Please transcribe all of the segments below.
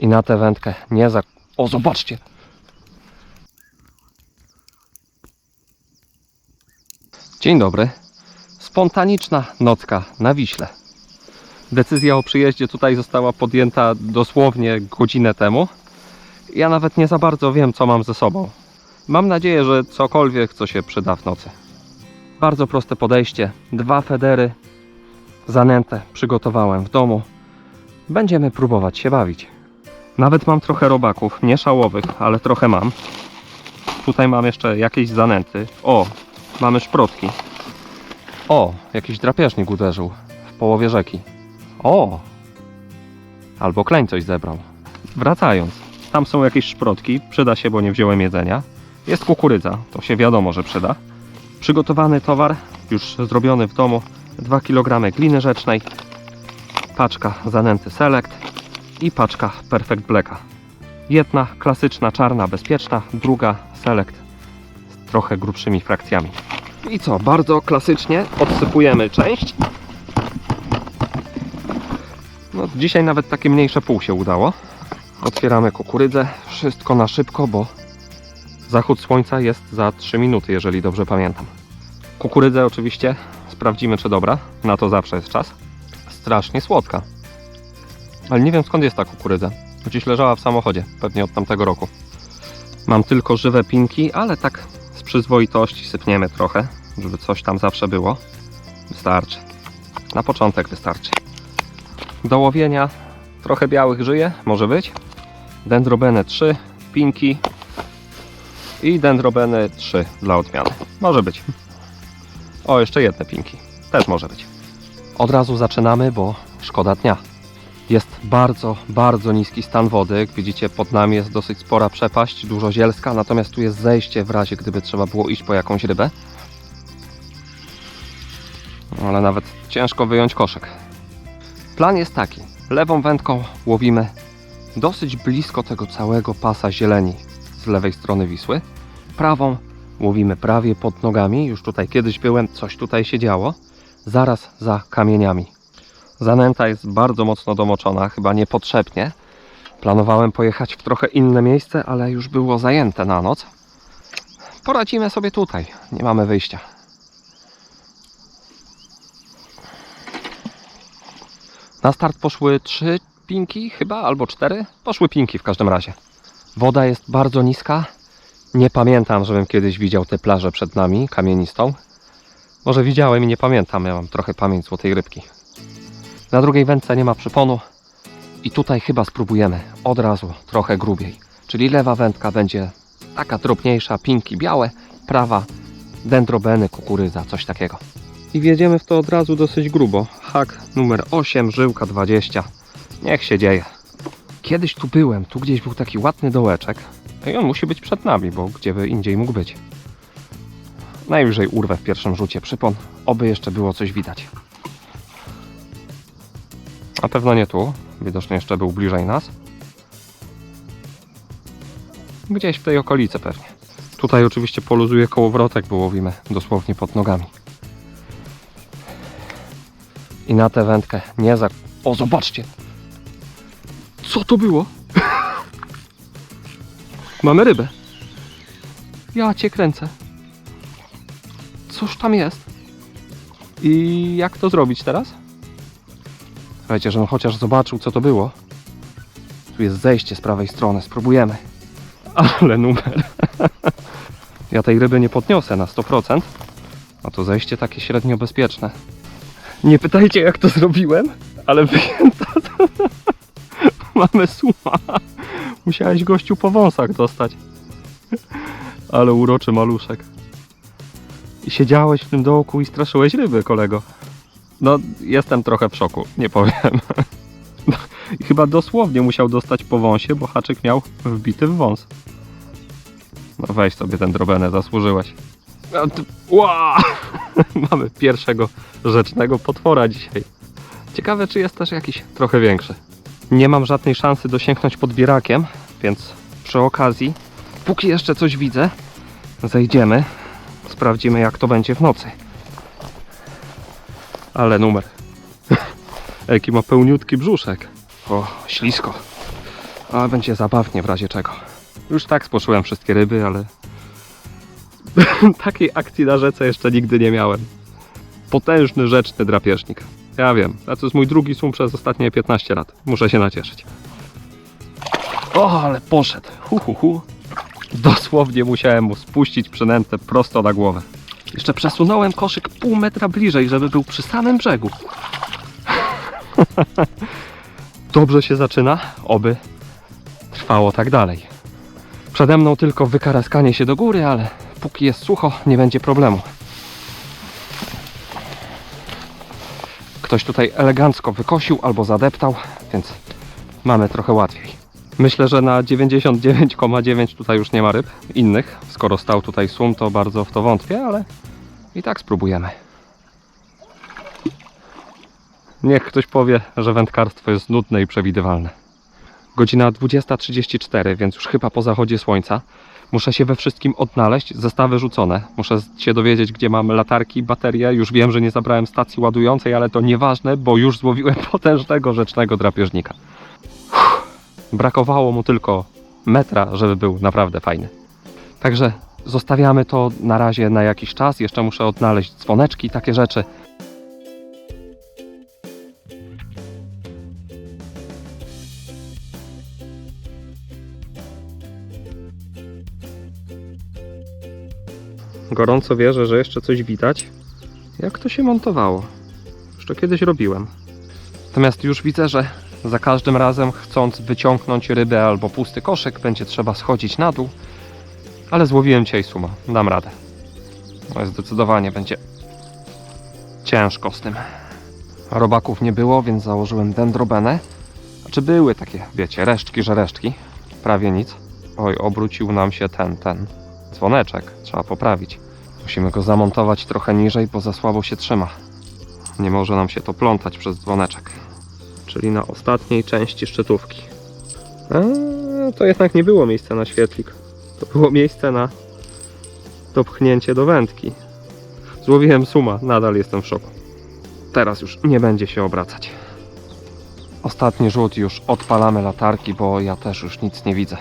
I na tę wędkę nie za... O, zobaczcie! Dzień dobry. Spontaniczna nocka na Wiśle. Decyzja o przyjeździe tutaj została podjęta dosłownie godzinę temu. Ja nawet nie za bardzo wiem, co mam ze sobą. Mam nadzieję, że cokolwiek, co się przyda w nocy. Bardzo proste podejście. Dwa federy zanętę przygotowałem w domu. Będziemy próbować się bawić. Nawet mam trochę robaków, nie szałowych, ale trochę mam. Tutaj mam jeszcze jakieś zanęty. O, mamy szprotki. O, jakiś drapieżnik uderzył w połowie rzeki. O! Albo kleń coś zebrał. Wracając, tam są jakieś szprotki, przyda się, bo nie wziąłem jedzenia. Jest kukurydza, to się wiadomo, że przyda. Przygotowany towar, już zrobiony w domu, 2 kg gliny rzecznej, paczka zanęty Select i paczka Perfect Blacka. Jedna klasyczna, czarna, bezpieczna, druga Select z trochę grubszymi frakcjami. I co, bardzo klasycznie odsypujemy część. No, dzisiaj nawet takie mniejsze pół się udało. Otwieramy kukurydzę, wszystko na szybko, bo zachód słońca jest za 3 minuty, jeżeli dobrze pamiętam. Kukurydzę oczywiście sprawdzimy, czy dobra. Na to zawsze jest czas. Strasznie słodka. Ale nie wiem skąd jest ta kukurydza. Gdzieś leżała w samochodzie, pewnie od tamtego roku. Mam tylko żywe pinki, ale tak z przyzwoitości sypniemy trochę, żeby coś tam zawsze było. Wystarczy. Na początek wystarczy. Do łowienia trochę białych żyje, może być. Dendrobeny 3, pinki i dendrobeny 3 dla odmiany. Może być. O, jeszcze jedne pinki. Też może być. Od razu zaczynamy, bo szkoda dnia. Jest bardzo, bardzo niski stan wody. Jak widzicie, pod nami jest dosyć spora przepaść, dużo zielska, natomiast tu jest zejście w razie, gdyby trzeba było iść po jakąś rybę. Ale nawet ciężko wyjąć koszek. Plan jest taki. Lewą wędką łowimy dosyć blisko tego całego pasa zieleni z lewej strony Wisły. Prawą łowimy prawie pod nogami. Już tutaj kiedyś byłem, coś tutaj się działo. Zaraz za kamieniami. Zanęta jest bardzo mocno domoczona, chyba niepotrzebnie. Planowałem pojechać w trochę inne miejsce, ale już było zajęte na noc. Poradzimy sobie tutaj, nie mamy wyjścia. Na start poszły trzy pinki, chyba albo cztery. Poszły pinki w każdym razie. Woda jest bardzo niska. Nie pamiętam, żebym kiedyś widział tę plażę przed nami, kamienistą. Może widziałem i nie pamiętam, ja mam trochę pamięć złotej rybki. Na drugiej wędce nie ma przyponu i tutaj chyba spróbujemy od razu trochę grubiej. Czyli lewa wędka będzie taka drobniejsza, pinki białe, prawa dendrobeny, kukurydza, coś takiego. I wjedziemy w to od razu dosyć grubo. Hak numer 8, żyłka 20. Niech się dzieje. Kiedyś tu byłem, tu gdzieś był taki ładny dołeczek. I on musi być przed nami, bo gdzie by indziej mógł być. Najwyżej urwę w pierwszym rzucie przypon, oby jeszcze było coś widać. Na pewno nie tu, widocznie jeszcze był bliżej nas. Gdzieś w tej okolicy pewnie. Tutaj oczywiście poluzuje kołowrotek, bo łowimy dosłownie pod nogami. I na tę wędkę nie za... O, zobaczcie! Co to było? Mamy rybę. Ja cię kręcę. Cóż tam jest? I jak to zrobić teraz? Słuchajcie, żebym chociaż zobaczył, co to było. Tu jest zejście z prawej strony, spróbujemy. Ale numer. Ja tej ryby nie podniosę na 100%. A to zejście takie średnio bezpieczne. Nie pytajcie, jak to zrobiłem, ale wyjęta. Mamy suma. Musiałeś gościu po wąsach dostać. Ale uroczy maluszek. I siedziałeś w tym dołku i straszyłeś ryby, kolego. No, jestem trochę w szoku, nie powiem. Chyba dosłownie musiał dostać po wąsie, bo haczyk miał wbity w wąs. No weź sobie ten drobenę, zasłużyłeś. Ła! Mamy pierwszego rzecznego potwora dzisiaj. Ciekawe, czy jest też jakiś trochę większy. Nie mam żadnej szansy dosięgnąć pod bierakiem, więc przy okazji, póki jeszcze coś widzę, zejdziemy, sprawdzimy jak to będzie w nocy. Ale numer. Jaki ma pełniutki brzuszek. O, ślisko. A będzie zabawnie w razie czego. Już tak spłoszyłem wszystkie ryby, ale takiej akcji na rzece jeszcze nigdy nie miałem. Potężny, rzeczny drapieżnik. Ja wiem, a to jest mój drugi sum przez ostatnie 15 lat. Muszę się nacieszyć. O, ale poszedł. Hu, hu, hu. Dosłownie musiałem mu spuścić przynętę prosto na głowę. Jeszcze przesunąłem koszyk pół metra bliżej, żeby był przy samym brzegu. Dobrze się zaczyna, oby trwało tak dalej. Przede mną tylko wykaraskanie się do góry, ale póki jest sucho, nie będzie problemu. Ktoś tutaj elegancko wykosił albo zadeptał, więc mamy trochę łatwiej. Myślę, że na 99,9 tutaj już nie ma ryb innych. Skoro stał tutaj sum, to bardzo w to wątpię, ale i tak spróbujemy. Niech ktoś powie, że wędkarstwo jest nudne i przewidywalne. Godzina 20.34, więc już chyba po zachodzie słońca. Muszę się we wszystkim odnaleźć, zestawy rzucone. Muszę się dowiedzieć, gdzie mam latarki, baterie. Już wiem, że nie zabrałem stacji ładującej, ale to nieważne, bo już złowiłem potężnego rzecznego drapieżnika. Brakowało mu tylko metra, żeby był naprawdę fajny. Także zostawiamy to na razie na jakiś czas. Jeszcze muszę odnaleźć dzwoneczki takie rzeczy. Gorąco wierzę, że jeszcze coś widać. Jak to się montowało? Już to kiedyś robiłem. Natomiast już widzę, że za każdym razem chcąc wyciągnąć rybę albo pusty koszyk będzie trzeba schodzić na dół. Ale złowiłem dzisiaj suma. Dam radę. No zdecydowanie będzie ciężko z tym. Robaków nie było, więc założyłem dendrobenę. Znaczy były takie, wiecie, resztki, że resztki. Prawie nic. Oj, obrócił nam się ten, ten dzwoneczek. Trzeba poprawić. Musimy go zamontować trochę niżej, bo za słabo się trzyma. Nie może nam się to plątać przez dzwoneczek. Czyli na ostatniej części szczytówki. A, to jednak nie było miejsca na świetlik. To było miejsce na dopchnięcie do wędki. Złowiłem suma, nadal jestem w szoku. Teraz już nie będzie się obracać. Ostatni rzut już odpalamy latarki, bo ja też już nic nie widzę.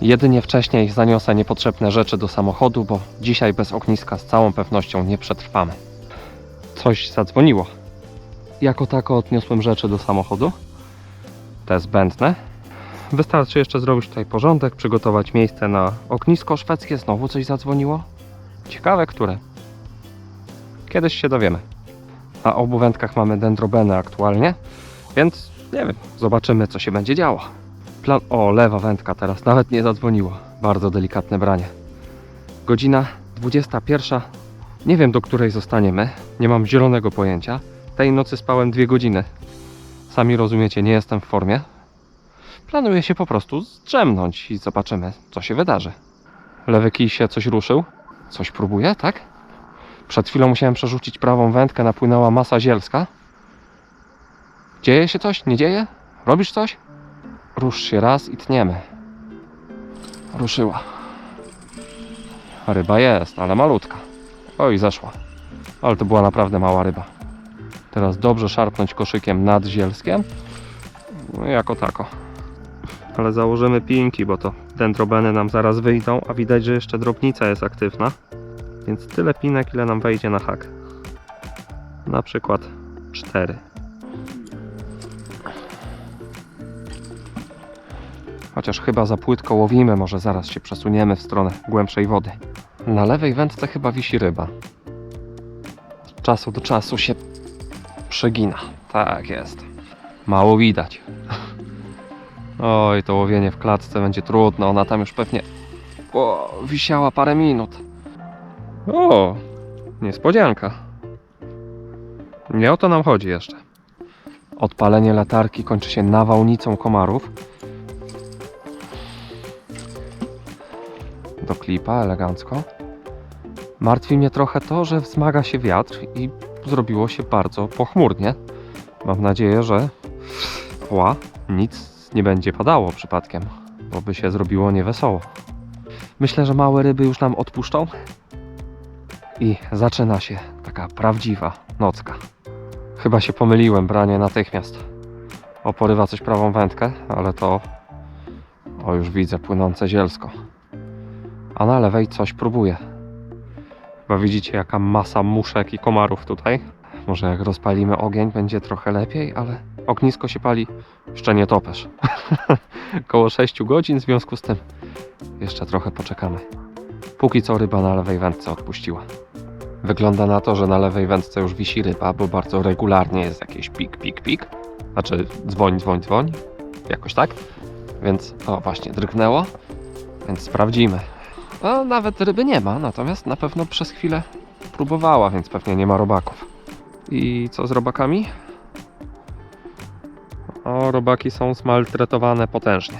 Jedynie wcześniej zaniosę niepotrzebne rzeczy do samochodu, bo dzisiaj bez ogniska z całą pewnością nie przetrwamy. Coś zadzwoniło. Jako tako odniosłem rzeczy do samochodu. Te zbędne. Wystarczy jeszcze zrobić tutaj porządek, przygotować miejsce na ognisko szwedzkie. Znowu coś zadzwoniło. Ciekawe, które. Kiedyś się dowiemy. Na obu wędkach mamy dendrobeny aktualnie, więc nie wiem, zobaczymy co się będzie działo. Plan... O, lewa wędka teraz nawet nie zadzwoniło. Bardzo delikatne branie. Godzina 21. Nie wiem do której zostaniemy. Nie mam zielonego pojęcia. Tej nocy spałem dwie godziny. Sami rozumiecie, nie jestem w formie. Planuję się po prostu zdrzemnąć i zobaczymy, co się wydarzy. Lewy kij się coś ruszył. Coś próbuje, tak? Przed chwilą musiałem przerzucić prawą wędkę, napłynęła masa zielska. Dzieje się coś? Nie dzieje? Robisz coś? Rusz się raz i tniemy. Ruszyła. Ryba jest, ale malutka. Oj, zeszła. Ale to była naprawdę mała ryba. Teraz dobrze szarpnąć koszykiem nad zielskiem. No jako tako. Ale założymy pinki, bo to dendrobeny nam zaraz wyjdą, a widać, że jeszcze drobnica jest aktywna. Więc tyle pinek, ile nam wejdzie na hak. Na przykład 4. Chociaż chyba za płytko łowimy, może zaraz się przesuniemy w stronę głębszej wody. Na lewej wędce chyba wisi ryba. Od czasu do czasu się przegina. Tak jest. Mało widać. Oj, to łowienie w klatce będzie trudne. Ona tam już pewnie o, wisiała parę minut. O, niespodzianka. Nie o to nam chodzi jeszcze. Odpalenie latarki kończy się nawałnicą komarów. Do klipa elegancko. Martwi mnie trochę to, że wzmaga się wiatr i zrobiło się bardzo pochmurnie. Mam nadzieję, że ła, nic nie będzie padało przypadkiem, bo by się zrobiło niewesoło. Myślę, że małe ryby już nam odpuszczą i zaczyna się taka prawdziwa nocka. Chyba się pomyliłem, branie natychmiast. O, porywa coś prawą wędkę, ale to... O, już widzę płynące zielsko. A na lewej coś próbuje. Chyba widzicie jaka masa muszek i komarów tutaj. Może jak rozpalimy ogień będzie trochę lepiej, ale ognisko się pali jeszcze topesz. Koło 6 godzin, w związku z tym jeszcze trochę poczekamy. Póki co ryba na lewej wędce odpuściła. Wygląda na to, że na lewej wędce już wisi ryba, bo bardzo regularnie jest jakieś pik, pik, pik. Znaczy dzwoń, dzwoń, dzwoń. Jakoś tak. Więc o właśnie drgnęło. Więc sprawdzimy. No, nawet ryby nie ma, natomiast na pewno przez chwilę próbowała, więc pewnie nie ma robaków. I co z robakami? O, robaki są zmaltretowane potężnie.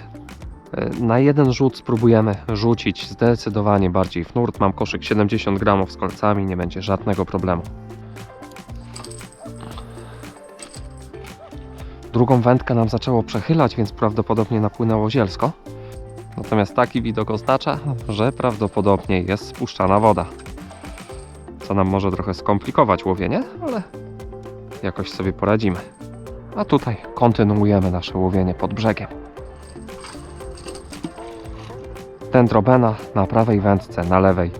E, Na jeden rzut spróbujemy rzucić zdecydowanie bardziej w nurt. Mam koszyk 70 gramów z kolcami, nie będzie żadnego problemu. Drugą wędkę nam zaczęło przechylać, więc prawdopodobnie napłynęło zielsko. Natomiast taki widok oznacza, że prawdopodobnie jest spuszczana woda. Co nam może trochę skomplikować łowienie, ale jakoś sobie poradzimy. A tutaj kontynuujemy nasze łowienie pod brzegiem. Dendrobena na prawej wędce, na lewej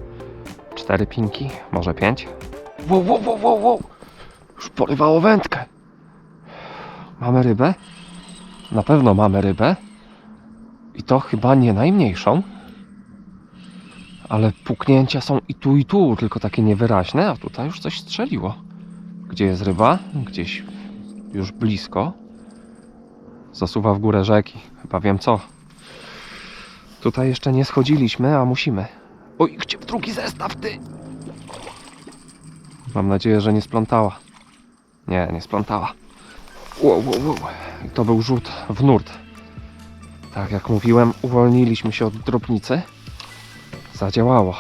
cztery pinki, może pięć. Wow, wow, wow, wow, wow. Już porywało wędkę. Mamy rybę? Na pewno mamy rybę. I to chyba nie najmniejszą. Ale puknięcia są i tu, i tu, tylko takie niewyraźne, a tutaj już coś strzeliło. Gdzie jest ryba? Gdzieś już blisko. Zasuwa w górę rzeki. Chyba wiem co. Tutaj jeszcze nie schodziliśmy, a musimy. Oj, gdzie w drugi zestaw, ty? Mam nadzieję, że nie splątała. Nie, nie splątała. Wow, wow, wow. To był rzut w nurt. Tak jak mówiłem, uwolniliśmy się od drobnicy. Zadziałało.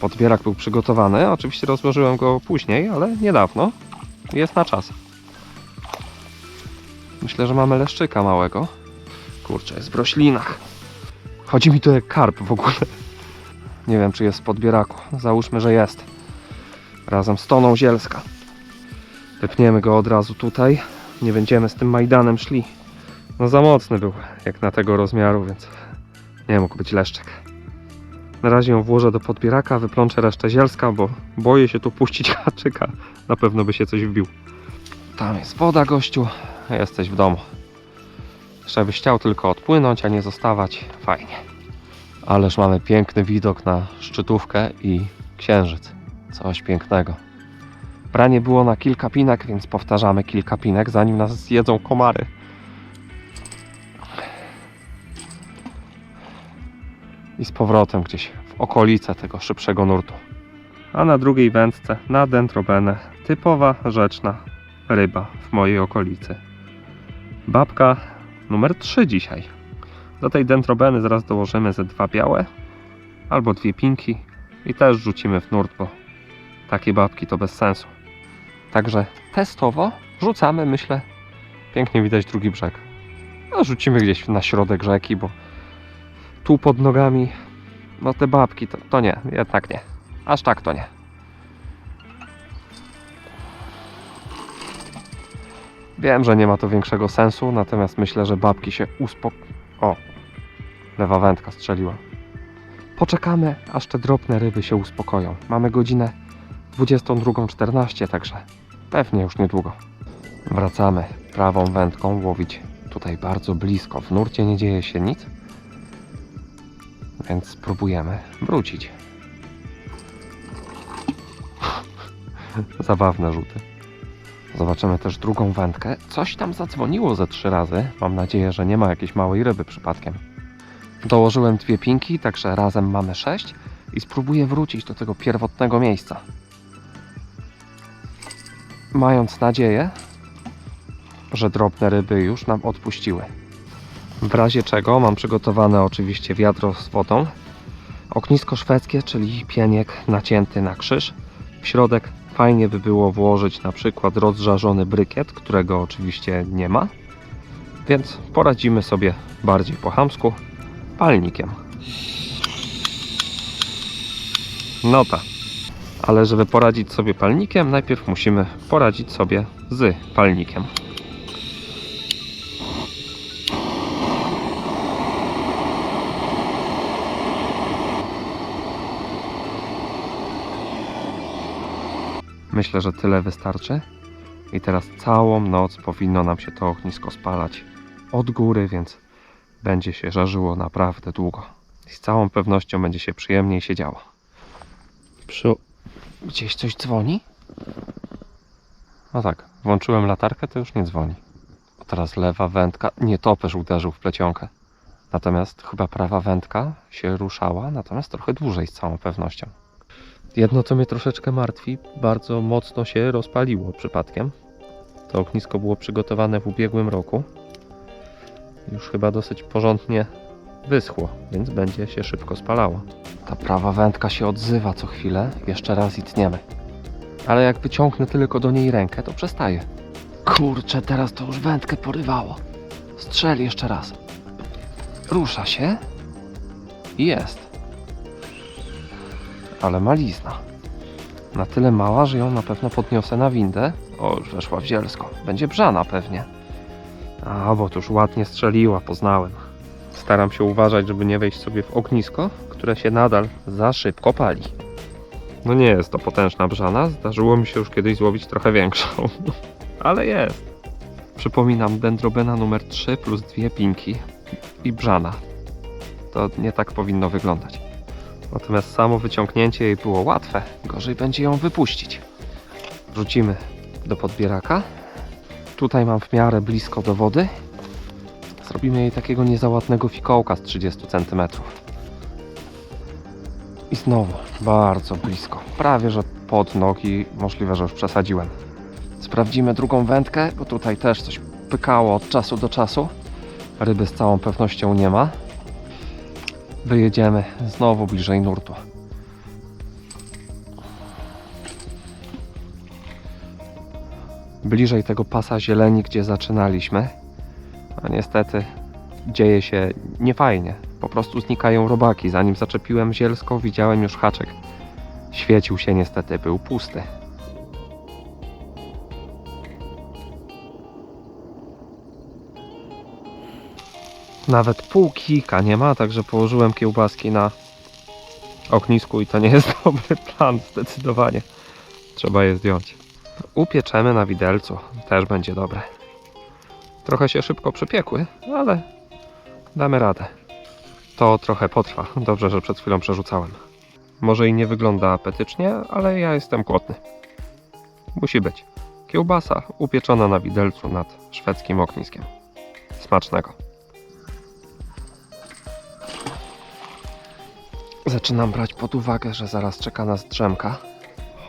Podbierak był przygotowany. Oczywiście rozłożyłem go później, ale niedawno. Jest na czas. Myślę, że mamy leszczyka małego. Kurczę, jest w roślinach. Chodzi mi tu jak karp w ogóle. Nie wiem, czy jest w podbieraku. Załóżmy, że jest. Razem z toną zielska. Wypniemy go od razu tutaj. Nie będziemy z tym Majdanem szli. No za mocny był, jak na tego rozmiaru, więc nie mógł być leszczek. Na razie ją włożę do podbieraka, wyplączę resztę zielska, bo boję się tu puścić haczyka. Na pewno by się coś wbił. Tam jest woda, gościu. Jesteś w domu. Jeszcze byś chciał tylko odpłynąć, a nie zostawać. Fajnie. Ależ mamy piękny widok na szczytówkę i księżyc. Coś pięknego. Branie było na kilka pinek, więc powtarzamy kilka pinek, zanim nas zjedzą komary. I z powrotem gdzieś w okolice tego szybszego nurtu. A na drugiej wędce, na dendrobenę, typowa rzeczna ryba w mojej okolicy. Babka numer 3 dzisiaj. Do tej dendrobeny zaraz dołożymy ze dwa białe albo dwie pinki i też rzucimy w nurt, bo takie babki to bez sensu. Także testowo rzucamy, myślę, pięknie widać drugi brzeg. A rzucimy gdzieś na środek rzeki, bo tu pod nogami, no te babki to, to nie, jednak nie. Aż tak to nie. Wiem, że nie ma to większego sensu, natomiast myślę, że babki się uspok... O, lewa wędka strzeliła. Poczekamy, aż te drobne ryby się uspokoją. Mamy godzinę 22.14, także pewnie już niedługo. Wracamy prawą wędką łowić tutaj bardzo blisko. W nurcie nie dzieje się nic, więc spróbujemy wrócić. Zabawne rzuty. Zobaczymy też drugą wędkę. Coś tam zadzwoniło ze trzy razy. Mam nadzieję, że nie ma jakiejś małej ryby przypadkiem. Dołożyłem dwie pinki, także razem mamy sześć i spróbuję wrócić do tego pierwotnego miejsca. Mając nadzieję, że drobne ryby już nam odpuściły. W razie czego mam przygotowane oczywiście wiadro z wodą, ognisko szwedzkie, czyli pieniek nacięty na krzyż. W środek fajnie by było włożyć na przykład rozżarzony brykiet, którego oczywiście nie ma. Więc poradzimy sobie bardziej po chamsku palnikiem. No tak. Ale żeby poradzić sobie palnikiem, najpierw musimy poradzić sobie z palnikiem. Myślę, że tyle wystarczy. I teraz całą noc powinno nam się to ognisko spalać od góry, więc będzie się żarzyło naprawdę długo. Z całą pewnością będzie się przyjemniej siedziało. Przy... Gdzieś coś dzwoni? No tak, włączyłem latarkę, to już nie dzwoni. A teraz lewa wędka, nietoperz uderzył w plecionkę. Natomiast chyba prawa wędka się ruszała, natomiast trochę dłużej z całą pewnością. Jedno, co mnie troszeczkę martwi, bardzo mocno się rozpaliło przypadkiem. To ognisko było przygotowane w ubiegłym roku. Już chyba dosyć porządnie wyschło, więc będzie się szybko spalało. Ta prawa wędka się odzywa co chwilę, jeszcze raz i tniemy. Ale jak wyciągnę tylko do niej rękę, to przestaje. Kurczę, teraz to już wędkę porywało. Strzel jeszcze raz. Rusza się. Jest. Ale malizna. Na tyle mała, że ją na pewno podniosę na windę. O, już weszła w zielsko. Będzie brzana pewnie. A, bo to już ładnie strzeliła, poznałem. Staram się uważać, żeby nie wejść sobie w ognisko, które się nadal za szybko pali. No nie jest to potężna brzana, zdarzyło mi się już kiedyś złowić trochę większą. Ale jest. Przypominam, dendrobena numer 3 plus dwie pinki i brzana. To nie tak powinno wyglądać. Natomiast samo wyciągnięcie jej było łatwe. Gorzej będzie ją wypuścić. Wrzucimy do podbieraka. Tutaj mam w miarę blisko do wody. Zrobimy jej takiego niezałatnego fikołka z 30 cm. I znowu bardzo blisko. Prawie że pod nogi. Możliwe, że już przesadziłem. Sprawdzimy drugą wędkę, bo tutaj też coś pykało od czasu do czasu. Ryby z całą pewnością nie ma. Wyjedziemy znowu bliżej nurtu. Bliżej tego pasa zieleni, gdzie zaczynaliśmy. A niestety dzieje się niefajnie. Po prostu znikają robaki. Zanim zaczepiłem zielską, widziałem już haczek. Świecił się niestety, był pusty. Nawet pół nie ma, także położyłem kiełbaski na ognisku i to nie jest dobry plan zdecydowanie. Trzeba je zdjąć. Upieczemy na widelcu, też będzie dobre. Trochę się szybko przypiekły, ale damy radę. To trochę potrwa. Dobrze, że przed chwilą przerzucałem. Może i nie wygląda apetycznie, ale ja jestem głodny. Musi być. Kiełbasa upieczona na widelcu nad szwedzkim ogniskiem. Smacznego. Zaczynam brać pod uwagę, że zaraz czeka nas drzemka.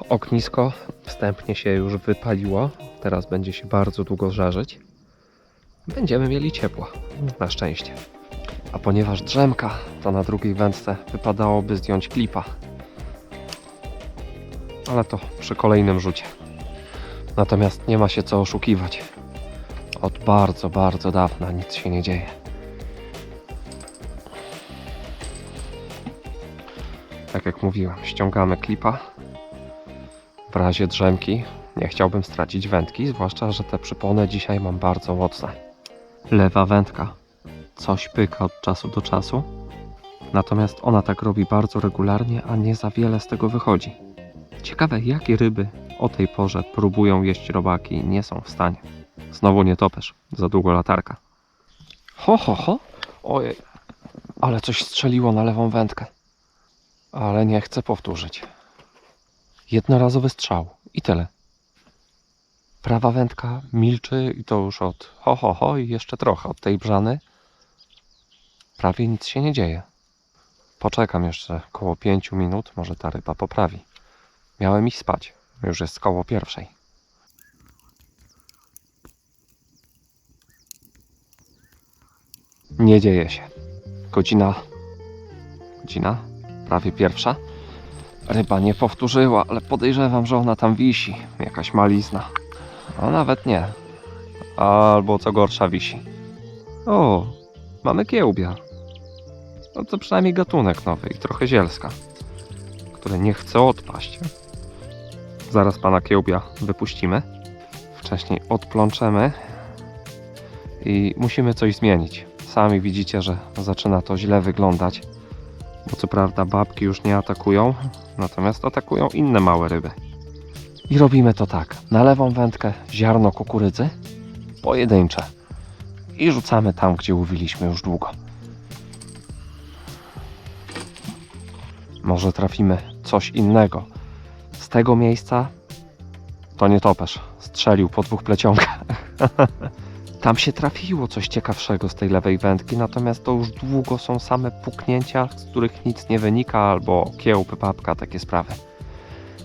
Ognisko wstępnie się już wypaliło. Teraz będzie się bardzo długo żarzyć. Będziemy mieli ciepło. Na szczęście. A ponieważ drzemka, to na drugiej wędce wypadałoby zdjąć klipa. Ale to przy kolejnym rzucie. Natomiast nie ma się co oszukiwać. Od bardzo, bardzo dawna nic się nie dzieje. Tak jak mówiłem, ściągamy klipa. W razie drzemki nie chciałbym stracić wędki, zwłaszcza, że te przypony dzisiaj mam bardzo mocne. Lewa wędka. Coś pyka od czasu do czasu. Natomiast ona tak robi bardzo regularnie, a nie za wiele z tego wychodzi. Ciekawe, jakie ryby o tej porze próbują jeść robaki i nie są w stanie. Znowu nie topesz, za długo latarka. Ho, ho, ho. Ojej, ale coś strzeliło na lewą wędkę ale nie chcę powtórzyć. Jednorazowy strzał i tyle. Prawa wędka milczy i to już od ho, ho, ho i jeszcze trochę od tej brzany. Prawie nic się nie dzieje. Poczekam jeszcze koło pięciu minut, może ta ryba poprawi. Miałem iść spać, już jest koło pierwszej. Nie dzieje się. Godzina. Godzina? Prawie pierwsza. Ryba nie powtórzyła, ale podejrzewam, że ona tam wisi. Jakaś malizna. A nawet nie. Albo co gorsza wisi. O, mamy kiełbia. No to przynajmniej gatunek nowy i trochę zielska, który nie chce odpaść. Zaraz pana kiełbia wypuścimy. Wcześniej odplączemy i musimy coś zmienić. Sami widzicie, że zaczyna to źle wyglądać bo co prawda babki już nie atakują, natomiast atakują inne małe ryby. I robimy to tak. Na lewą wędkę ziarno kukurydzy, pojedyncze. I rzucamy tam, gdzie łowiliśmy już długo. Może trafimy coś innego. Z tego miejsca to nie topesz. Strzelił po dwóch plecionkach. Tam się trafiło coś ciekawszego z tej lewej wędki, natomiast to już długo są same puknięcia, z których nic nie wynika, albo kiełpy, papka, takie sprawy.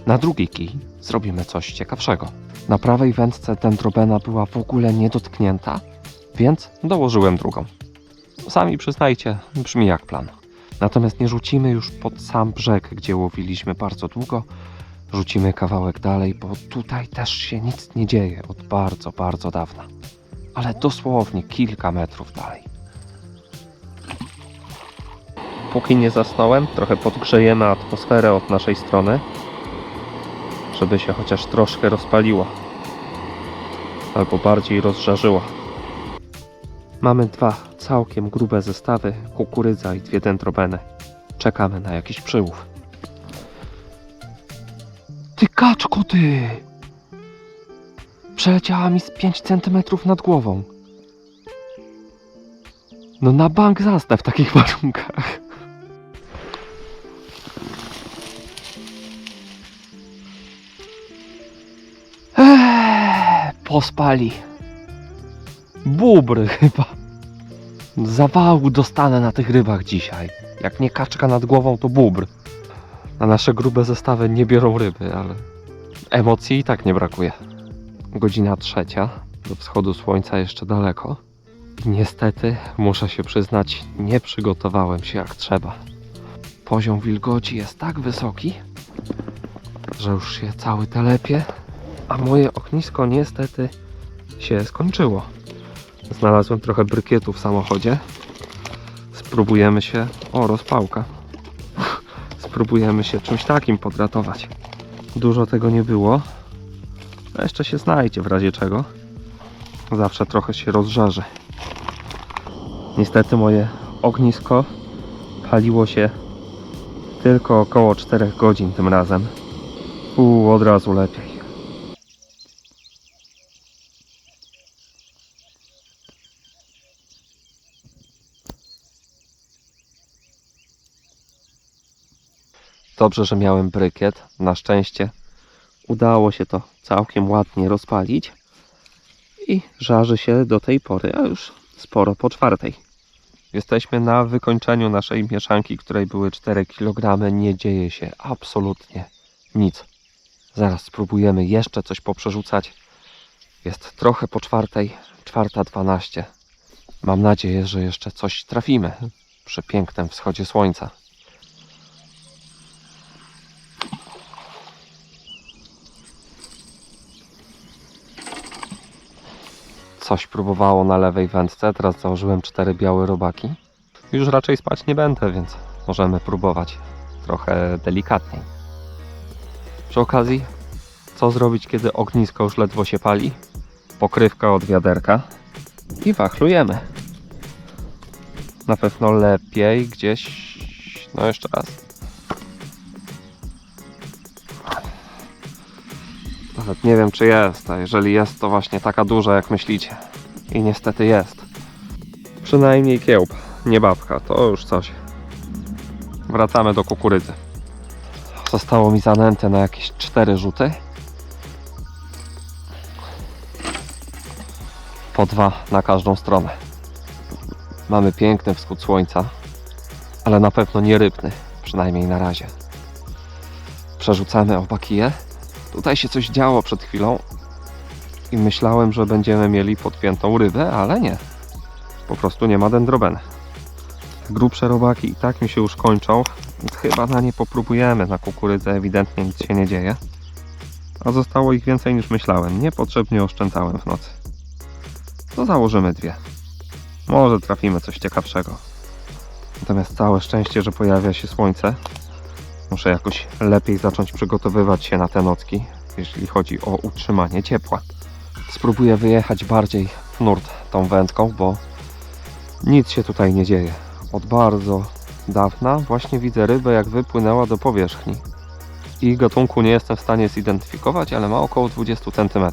Na drugi kij zrobimy coś ciekawszego. Na prawej wędce dendrobena była w ogóle niedotknięta, więc dołożyłem drugą. Sami przyznajcie, brzmi jak plan. Natomiast nie rzucimy już pod sam brzeg, gdzie łowiliśmy bardzo długo. Rzucimy kawałek dalej, bo tutaj też się nic nie dzieje od bardzo, bardzo dawna. Ale dosłownie kilka metrów dalej. Póki nie zasnąłem, trochę podgrzejemy atmosferę od naszej strony, żeby się chociaż troszkę rozpaliła. Albo bardziej rozżarzyła. Mamy dwa całkiem grube zestawy, kukurydza i dwie dendrobeny. Czekamy na jakiś przyłów. Ty kaczko ty! Przeleciała mi z 5 cm nad głową. No na bank zastaw w takich warunkach. Eee, pospali. Bubry chyba. Zawału dostanę na tych rybach dzisiaj. Jak nie kaczka nad głową, to bubr. Na nasze grube zestawy nie biorą ryby, ale emocji i tak nie brakuje. Godzina trzecia, do wschodu słońca jeszcze daleko. I niestety, muszę się przyznać, nie przygotowałem się jak trzeba. Poziom wilgoci jest tak wysoki, że już się cały telepie, a moje ognisko niestety się skończyło. Znalazłem trochę brykietu w samochodzie. Spróbujemy się. O, rozpałka. Spróbujemy się czymś takim podratować. Dużo tego nie było. Jeszcze się znajdzie w razie czego. Zawsze trochę się rozżarzy. Niestety moje ognisko paliło się tylko około 4 godzin tym razem. Pół od razu lepiej. Dobrze, że miałem brykiet. Na szczęście udało się to całkiem ładnie rozpalić. I żarzy się do tej pory, a już sporo po czwartej. Jesteśmy na wykończeniu naszej mieszanki, której były 4 kg. Nie dzieje się absolutnie nic. Zaraz spróbujemy jeszcze coś poprzerzucać. Jest trochę po czwartej, czwarta 12. Mam nadzieję, że jeszcze coś trafimy przy pięknym wschodzie słońca. Coś próbowało na lewej wędce, teraz założyłem cztery białe robaki. Już raczej spać nie będę, więc możemy próbować trochę delikatniej. Przy okazji, co zrobić, kiedy ognisko już ledwo się pali? Pokrywka od wiaderka i wachlujemy. Na pewno lepiej gdzieś. No jeszcze raz. Nie wiem, czy jest, a jeżeli jest, to właśnie taka duża, jak myślicie. I niestety jest. Przynajmniej kiełb, nie babka, to już coś. Wracamy do kukurydzy. Zostało mi zanęte na jakieś cztery rzuty. Po dwa na każdą stronę. Mamy piękny wschód słońca, ale na pewno nie rybny, przynajmniej na razie. Przerzucamy oba kije. Tutaj się coś działo przed chwilą i myślałem, że będziemy mieli podpiętą rybę, ale nie. Po prostu nie ma dendrobeny. Grubsze robaki i tak mi się już kończą. Chyba na nie popróbujemy. Na kukurydzę ewidentnie nic się nie dzieje. A zostało ich więcej niż myślałem. Niepotrzebnie oszczędzałem w nocy. To założymy dwie. Może trafimy coś ciekawszego. Natomiast całe szczęście, że pojawia się słońce. Muszę jakoś lepiej zacząć przygotowywać się na te nocki, jeśli chodzi o utrzymanie ciepła. Spróbuję wyjechać bardziej w nurt tą wędką, bo nic się tutaj nie dzieje. Od bardzo dawna właśnie widzę rybę, jak wypłynęła do powierzchni. i gatunku nie jestem w stanie zidentyfikować, ale ma około 20 cm.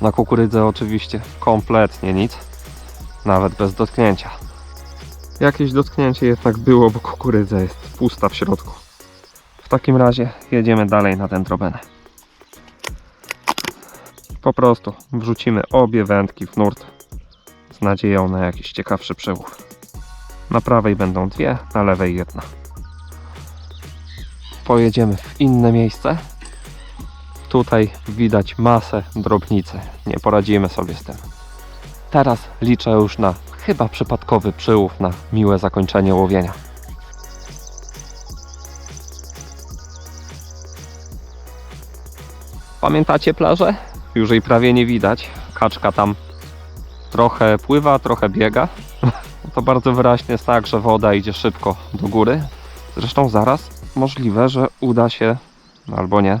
Na kukurydzę oczywiście kompletnie nic, nawet bez dotknięcia. Jakieś dotknięcie jednak było, bo kukurydza jest pusta w środku. W takim razie jedziemy dalej na dendrobenę. Po prostu wrzucimy obie wędki w nurt z nadzieją na jakiś ciekawszy przełów. Na prawej będą dwie, na lewej jedna. Pojedziemy w inne miejsce. Tutaj widać masę drobnicy. Nie poradzimy sobie z tym. Teraz liczę już na chyba przypadkowy przyłów na miłe zakończenie łowienia. Pamiętacie plażę? Już jej prawie nie widać. Kaczka tam trochę pływa, trochę biega. To bardzo wyraźnie jest tak, że woda idzie szybko do góry. Zresztą zaraz możliwe, że uda się, albo nie,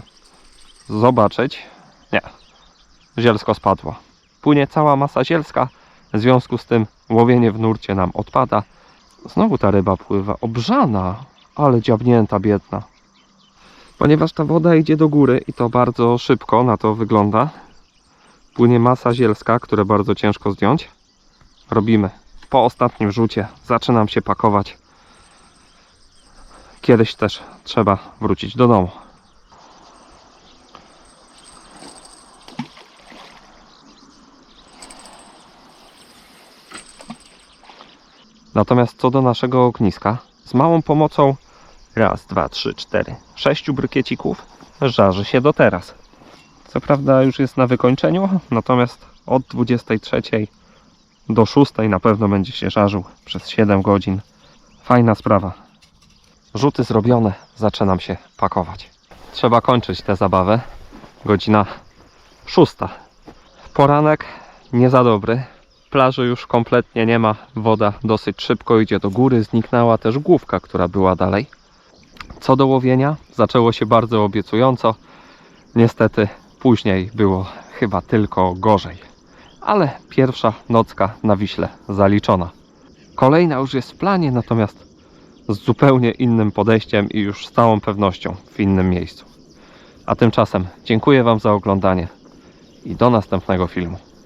zobaczyć. Nie, zielsko spadło. Płynie cała masa zielska, w związku z tym łowienie w nurcie nam odpada. Znowu ta ryba pływa, obrzana, ale dziabnięta biedna. Ponieważ ta woda idzie do góry i to bardzo szybko na to wygląda, płynie masa zielska, które bardzo ciężko zdjąć. Robimy po ostatnim rzucie, zaczynam się pakować. Kiedyś też trzeba wrócić do domu. Natomiast co do naszego ogniska, z małą pomocą raz, dwa, trzy, cztery, sześciu brykiecików żarzy się do teraz. Co prawda już jest na wykończeniu, natomiast od 23 do 6 na pewno będzie się żarzył przez 7 godzin. Fajna sprawa. Rzuty zrobione, zaczynam się pakować. Trzeba kończyć tę zabawę. Godzina 6. Poranek nie za dobry. Plaży już kompletnie nie ma. Woda dosyć szybko idzie do góry. Zniknęła też główka, która była dalej. Co do łowienia, zaczęło się bardzo obiecująco. Niestety później było chyba tylko gorzej. Ale pierwsza nocka na Wiśle zaliczona. Kolejna już jest w planie, natomiast z zupełnie innym podejściem i już z całą pewnością w innym miejscu. A tymczasem dziękuję Wam za oglądanie i do następnego filmu.